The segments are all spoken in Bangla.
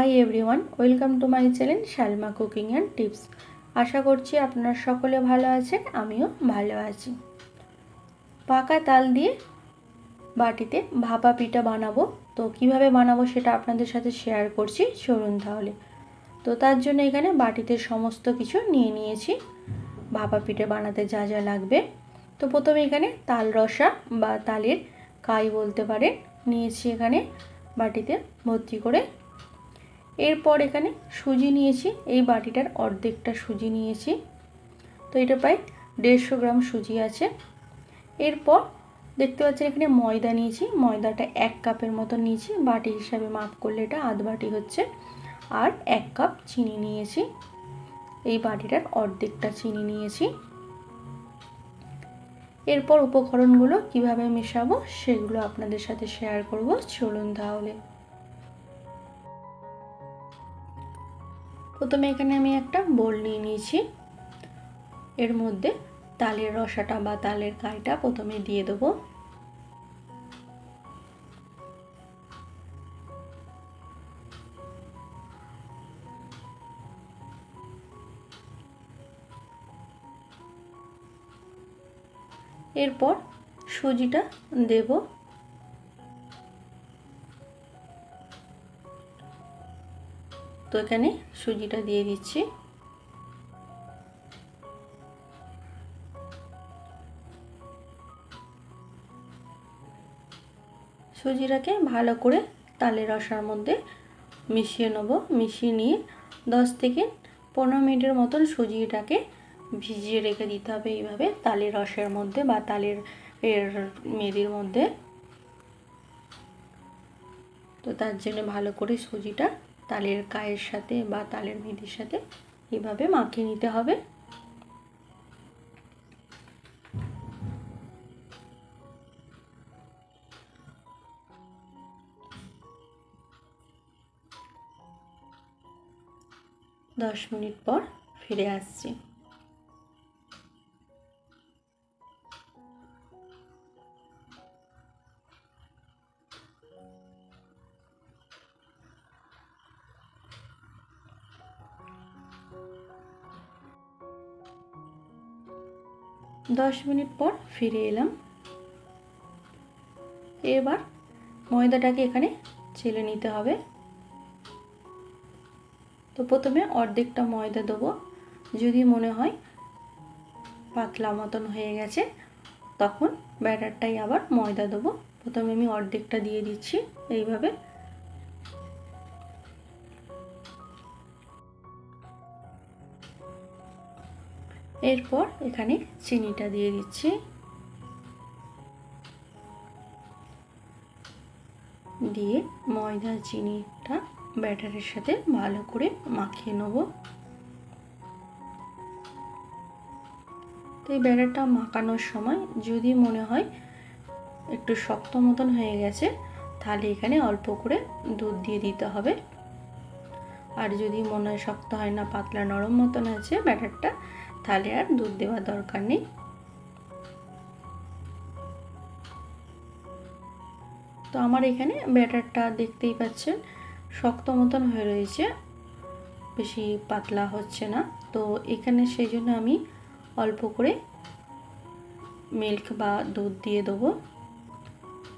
Hi everyone welcome to my channel Shalma cooking and tips আশা করছি আপনারা সকলে ভালো আছেন, আমিও ভালো আছি। পাকা তাল দিয়ে বাটিতে ভাপা পিঠা বানাবো। তো কীভাবে বানাবো সেটা আপনাদের সাথে শেয়ার করছি, চলুন তাহলে। তো তার জন্য এখানে বাটিতে সমস্ত কিছু নিয়ে নিয়েছি। ভাপা পিঠে বানাতে যা যা লাগবে। তো প্রথমে এখানে তাল রসা বা তালের কাই বলতে পারেন। নিয়েছি এখানে বাটিতে ভর্তি করে এরপর এখানে সুজি নিয়েছি, এই বাটিটার অর্ধেকটা সুজি নিয়েছি। তো এটা প্রায় দেড়শো গ্রাম সুজি আছে। এরপর দেখতে পাচ্ছেন এখানে ময়দা নিয়েছি, ময়দাটা এক কাপের মতো নিয়েছি, বাটি হিসাবে মাপ করলে এটা আধ বাটি হচ্ছে। আর এক কাপ চিনি নিয়েছি, এই বাটিটার অর্ধেকটা চিনি নিয়েছি। এরপর উপকরণগুলো কীভাবে মেশাবো সেগুলো আপনাদের সাথে শেয়ার করব। চলুন তাহলে। প্রথমে এখানে আমি একটা বোল নিয়ে নিয়েছি। এর মধ্যে তালের রসাটা বা তালের কাইটা প্রথমে দিয়ে দেবো। এরপর সুজিটা দেব। তো এখানে সুজিটা দিয়ে দিচ্ছি। সুজিটাকে ভালো করে তালের রসার মধ্যে মিশিয়ে নেব। মিশিয়ে নিয়ে দশ থেকে পনেরো মিনিটের মতন সুজিটাকে ভিজিয়ে রেখে দিতে হবে এইভাবে তালের রসের মধ্যে বা তালের এর মেদির মধ্যে। তো তার জন্য ভালো করে সুজিটা তালের কায়ের সাথে বা তালের মেহেদির সাথে এভাবে মাখিয়ে নিতে হবে। দশ মিনিট পর ফিরে আসছি। দশ মিনিট পর ফিরে এলাম। এবার ময়দাটাকে এখানে চেলে নিতে হবে। তো প্রথমে অর্ধেকটা ময়দা দেবো। যদি মনে হয় পাতলা মতন হয়ে গেছে, তখন ব্যাটারটাই আবার ময়দা দেবো। প্রথমে আমি অর্ধেকটা দিয়ে দিচ্ছি। এইভাবে এরপর এখানে চিনিটা দিয়ে দিচ্ছি। দিয়ে ময়দা, চিনিটা ব্যাটারের সাথে ভালো করে মাখিয়ে নেব। তো এই ব্যাটারটা মাখানোর সময় যদি মনে হয় একটু শক্ত মতন হয়ে গেছে, তাহলে এখানে অল্প করে দুধ দিয়ে দিতে হবে। আর যদি মনে হয় শক্ত হয় না, পাতলা নরম মতন আছে ব্যাটারটা তাহলে আর দুধ দেওয়ার দরকার নেই। তো আমার এখানে ব্যাটারটা দেখতেই পাচ্ছেন, শক্ত মতন হয়ে রয়েছে, বেশি পাতলা হচ্ছে না। তো এখানে সেই জন্য আমি অল্প করে মিল্ক বা দুধ দিয়ে দেবো।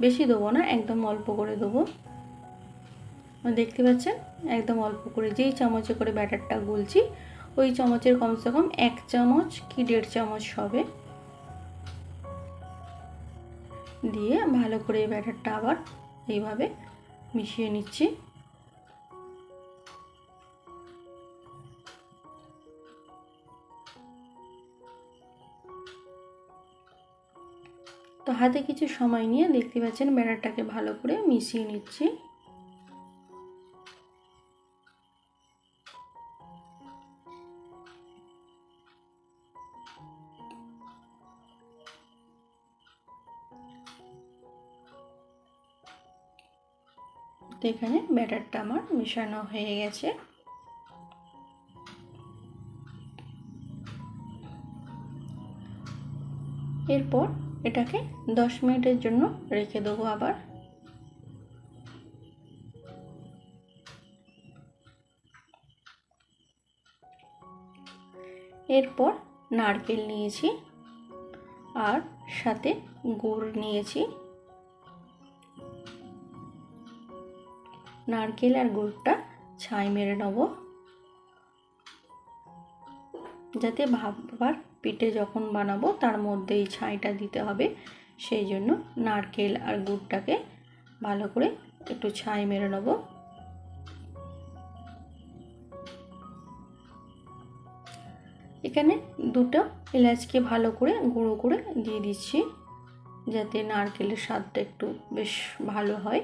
বেশি দেবো না, একদম অল্প করে দেবো। দেখতে পাচ্ছেন? একদম অল্প করে, যেই চামচে করে ব্যাটারটা গুলছি ওই চামচের কমসে কম এক চামচ কি দেড় চামচ হবে। দিয়ে ভালো করে এই ব্যাটারটা আবার এইভাবে মিশিয়ে নিচ্ছি। তো হাতে কিছু সময় নিয়ে দেখতে পাচ্ছেন ব্যাটারটাকে ভালো করে মিশিয়ে নিচ্ছি। তো এখানে ব্যাটারটা আমার মেশানো হয়ে গেছে। এরপর এটাকে দশ মিনিটের জন্য রেখে দেবো আবার। এরপর নারকেল নিয়েছি আর সাথে গুড় নিয়েছি। নারকেল আর গুড়টা ছাই মেরে নেব। যাতে ভাববার পিঠে যখন বানাবো তার মধ্যে এই ছাইটা দিতে হবে। সেই জন্য নারকেল আর গুড়টাকে ভালো করে একটু ছাই মেরে নেব। এখানে দুটো এলাচকে ভালো করে গুঁড়ো করে দিয়ে দিচ্ছি, যাতে নারকেলের স্বাদটা একটু বেশ ভালো হয়।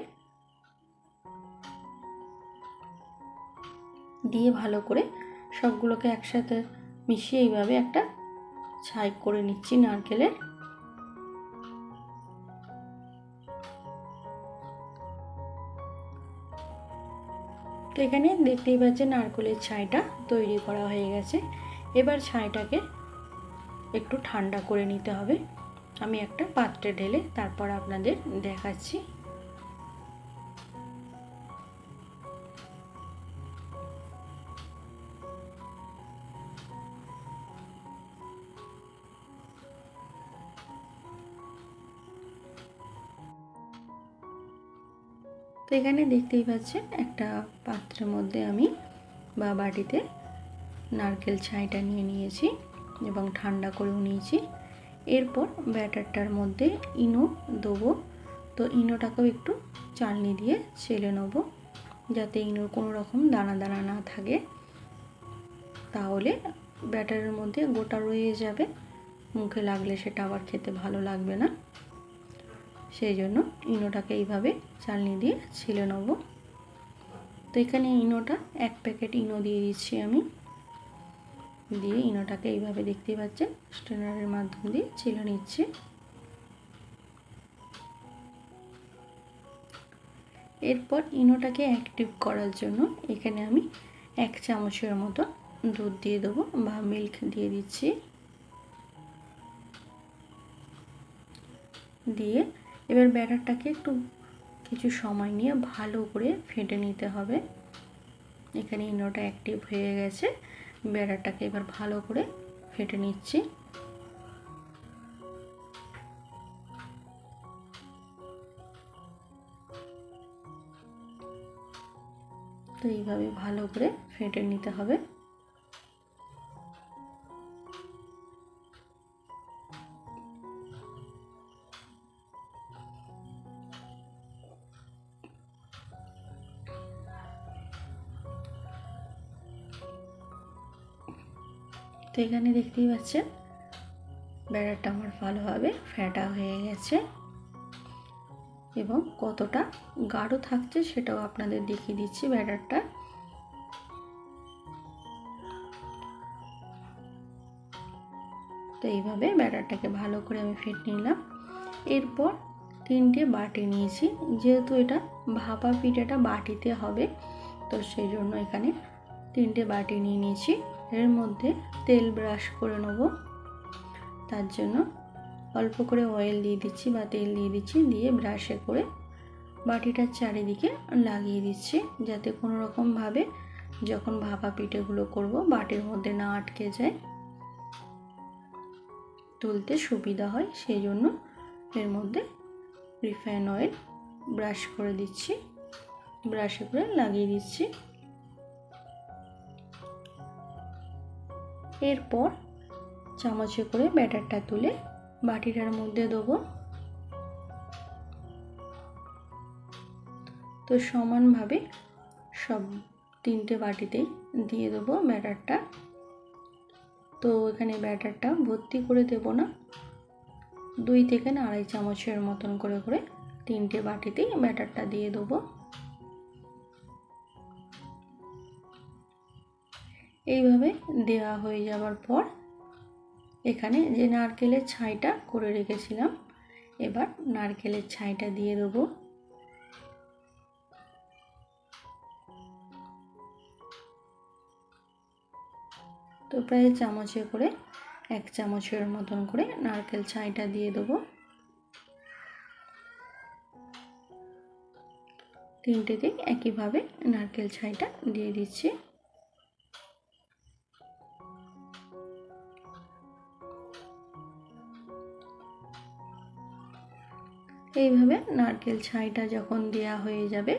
দিয়ে ভালো করে সবগুলোকে একসাথে মিশিয়ে এইভাবে একটা ছাই করে নিচ্ছি নারকেলের তো এখানে দেখতেই পাচ্ছেন নারকেলের ছাইটা তৈরি করা হয়ে গেছে। এবার ছাইটাকে একটু ঠান্ডা করে নিতে হবে। আমি একটা পাত্রে ঢেলে তারপর আপনাদের দেখাচ্ছি। এখানে দেখতেই পাচ্ছেন একটা পাত্রের মধ্যে আমি বা বাটিতে নারকেল ছাইটা নিয়ে নিয়েছি এবং ঠান্ডা করেও নিয়েছি। এরপর ব্যাটারটার মধ্যে ইনো দেবো। তো ইনোটাকেও একটু চালনি দিয়ে ছেলে নেব যাতে ইনোর কোনো রকম দানা দানা না থাকে। তাহলে ব্যাটারের মধ্যে গোটা রয়ে যাবে। মুখে লাগলে সেটা আবার খেতে ভালো লাগবে না। সেই জন্য ইনোটাকে এইভাবে চালনি দিয়ে ছিলে নেব। তো এখানে ইনোটা এক প্যাকেট ইনো দিয়ে দিচ্ছি আমি। দিয়ে ইনোটাকে এইভাবে দেখতে পাচ্ছেন স্ট্রেনারের মাধ্যম দিয়ে ছিলে নিচ্ছি। এরপর ইনোটাকে অ্যাক্টিভ করার জন্য এখানে আমি এক চামচের মতো দুধ দিয়ে দেবো বা মিল্ক দিয়ে দিচ্ছি। দিয়ে এবার ব্যাটারটাকে একটু কিছু সময় নিয়ে ভালো করে ফেটে নিতে হবে। এখানে ইনোটা অ্যাক্টিভ হয়ে গেছে। ব্যাটারটাকে এবার ভালো করে ফেটে নিচ্ছি। তো এইভাবে ভালো করে ফেটে নিতে হবে। এখানে দেখতেই পাচ্ছেন। ব্যাটারটা আমার ভালোভাবে ফ্যাটা হয়ে গেছে। এবং কতটা গাঢ় থাকছে সেটাও আপনাদের দেখিয়ে দিচ্ছি ব্যাটারটা। তো এইভাবে ব্যাটারটাকে ভালো করে আমি ফেট নিলাম। এরপর তিনটে বাটি নিয়েছি, যেহেতু এটা ভাপা পিঠাটা বাটিতে হবে, তো সেই জন্য এখানে তিনটে বাটি নিয়ে নিয়েছি। এর মধ্যে তেল ব্রাশ করে নেব। তার জন্য অল্প করে অয়েল দিয়ে দিচ্ছি বা তেল দিয়ে দিচ্ছি, দিয়ে ব্রাশে করে বাটিটার চারিদিকে লাগিয়ে দিচ্ছি, যাতে কোনো রকমভাবে যখন ভাপা পিঠেগুলো করব, বাটির মধ্যে না আটকে যায়। তুলতে সুবিধা হয়, সেই জন্য এর মধ্যে রিফাইন অয়েল ব্রাশ করে দিচ্ছি। ব্রাশে করে লাগিয়ে দিচ্ছি। এরপর চামচে করে ব্যাটারটা তুলে বাটিটার মধ্যে দেবো। তো সমানভাবে সব তিনটে বাটিতেই দিয়ে দেবো ব্যাটারটা। তো এখানে ব্যাটারটা ভর্তি করে দেব না। দুই থেকে না আড়াই চামচের মতন করে করে তিনটে বাটিতেই ব্যাটারটা দিয়ে দেবো। এইভাবে দেওয়া হয়ে যাওয়ার পর এখানে যে নারকেলের ছাইটা করে রেখেছিলাম, এবার নারকেলের ছাইটা দিয়ে দেবো। তো প্রায় চামচে করে, এক চামচের মতন করে নারকেল ছাইটা দিয়ে দেবো। তিনটেতেই একইভাবে নারকেল ছাইটা দিয়ে দিচ্ছি। এইভাবে নারকেল ছাইটা যখন দেয়া হয়ে যাবে,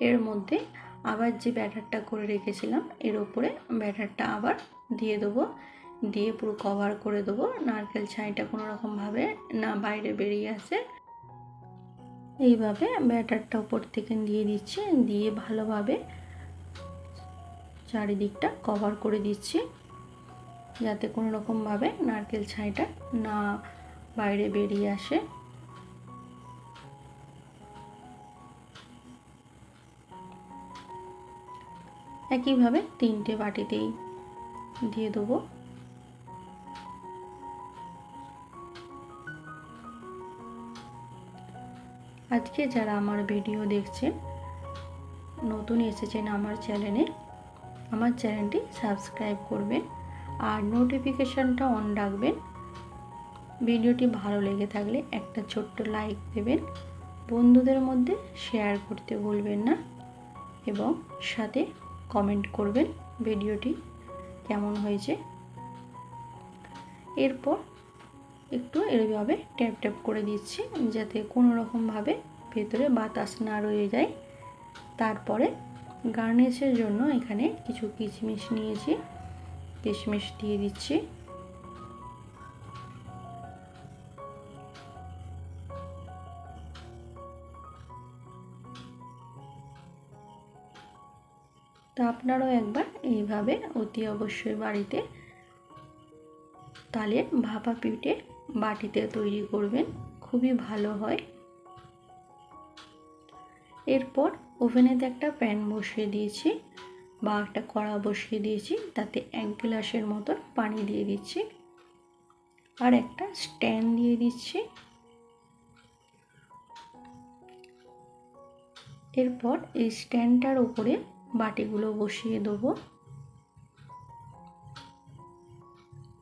এর মধ্যে আবার যে ব্যাটারটা করে রেখেছিলাম, এর ওপরে ব্যাটারটা আবার দিয়ে দেবো। দিয়ে পুরো কভার করে দেবো। নারকেল ছাইটা কোনো রকমভাবে না বাইরে বেরিয়ে আসে। এইভাবে ব্যাটারটা ওপর থেকে দিয়ে দিচ্ছি। দিয়ে ভালোভাবে চারিদিকটা কভার করে দিচ্ছি। যাতে কোনো রকমভাবে নারকেল ছাইটা না বাইরে বেরিয়ে আসে। একইভাবে তিনটে বাটিতেই দিয়ে দেবো। আজকে যারা আমার ভিডিও দেখছেন, নতুন এসেছেন আমার চ্যানেলে, আমার চ্যানেলটি সাবস্ক্রাইব করবেন আর নোটিফিকেশানটা অন রাখবেন। ভিডিওটি ভালো লেগে থাকলে একটা ছোট্ট লাইক দেবেন। বন্ধুদের মধ্যে শেয়ার করতে ভুলবেন না। এবং সাথে কমেন্ট করবেন ভিডিওটি কেমন হয়েছে। এরপর একটু এরভাবে ট্যাপ ট্যাপ করে দিচ্ছি যাতে কোনো রকমভাবে ভেতরে বাতাস না রয়ে যায়। তারপরে গার্নিশের জন্য এখানে কিছু কিশমিশ নিয়েছি, কিশমিশ দিয়ে দিচ্ছি। তা আপনারাও একবার এইভাবে অতি অবশ্যই বাড়িতে তালের ভাপা পিঠে বাটিতে তৈরি করবেন, খুবই ভালো হয়। এরপর ওভেনেতে একটা প্যান বসিয়ে দিয়েছি বা একটা কড়া বসিয়ে দিয়েছি, তাতে এক গ্লাসের মতন পানি দিয়ে দিচ্ছি আর একটা স্ট্যান্ড দিয়ে দিচ্ছি। এরপর এই স্ট্যান্ডটার উপরে বাটিগুলো বসিয়ে দেবো।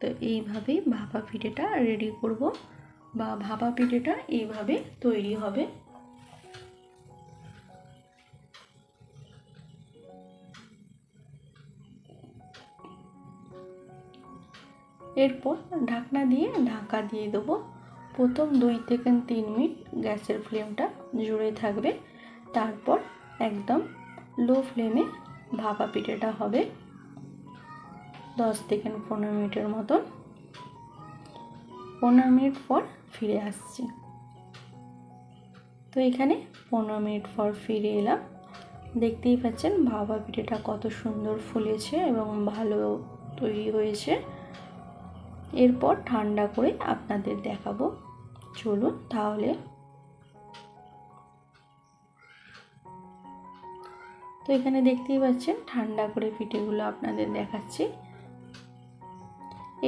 তো এইভাবেই ভাপা পিঠেটা রেডি করব বা ভাপা পিঠেটা এইভাবে তৈরি হবে। এরপর ঢাকনা দিয়ে ঢাকা দিয়ে দেবো। প্রথম দুই থেকে তিন মিনিট গ্যাসের ফ্লেমটা জুড়ে থাকবে। তারপর একদম লো ফ্লেমে ভাপা পিঠেটা হবে। দশ থেকে পনেরো মিনিটের মতন। পনেরো মিনিট পর ফিরে আসছি। তো এখানে পনেরো মিনিট পর ফিরে এলাম। দেখতেই পাচ্ছেন ভাপা পিঠেটা কত সুন্দর ফুলেছে এবং ভালো তৈরি হয়েছে। এরপর ঠান্ডা করে আপনাদের দেখাবো। চলুন তাহলে তো এখানে দেখতেই পাচ্ছেন ঠান্ডা করে পিঠেগুলো আপনাদের দেখাচ্ছি।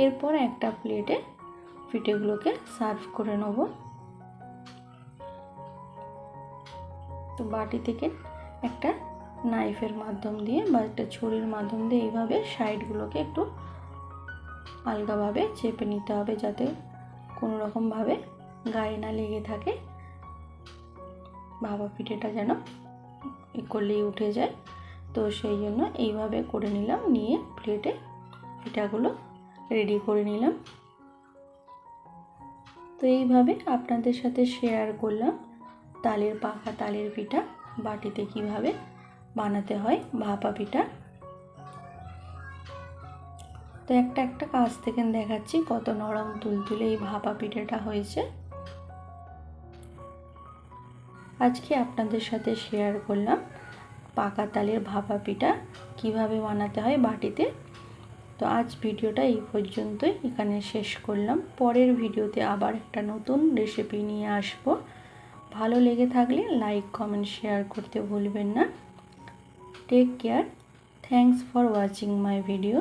এরপর একটা প্লেটে পিঠেগুলোকে সার্ভ করে নেব। তো বাটি থেকে একটা নাইফের মাধ্যম দিয়ে বা একটা ছুরির মাধ্যম দিয়ে এইভাবে সাইডগুলোকে একটু আলগাভাবে চেপে নিতে হবে যাতে কোনো রকমভাবে গায়ে না লেগে থাকে। ভাবা পিঠেটা যেন এ করলেই উঠে যায়। তো সেই জন্য এইভাবে করে নিলাম, নিয়ে প্লেটে পিঠাগুলো রেডি করে নিলাম। তো এইভাবে আপনাদের সাথে শেয়ার করলাম, তালের পাখা তালের পিঠা, বাটিতে কীভাবে বানাতে হয় ভাপা পিঠা। তো একটা একটা কাজ থেকে দেখাচ্ছি কত নরম তুলতুলে এই ভাপা পিঠাটা হয়েছে। আজকে আপনাদের সাথে শেয়ার করলাম পাকা তালের ভাপা পিঠা কীভাবে বানাতে হয় বাটিতে। তো আজ ভিডিওটা এই পর্যন্তই, এখানে শেষ করলাম। পরের ভিডিওতে আবার একটা নতুন রেসিপি নিয়ে আসব। ভালো লেগে থাকলে লাইক কমেন্ট শেয়ার করতে ভুলবেন না। Take care thanks for watching my video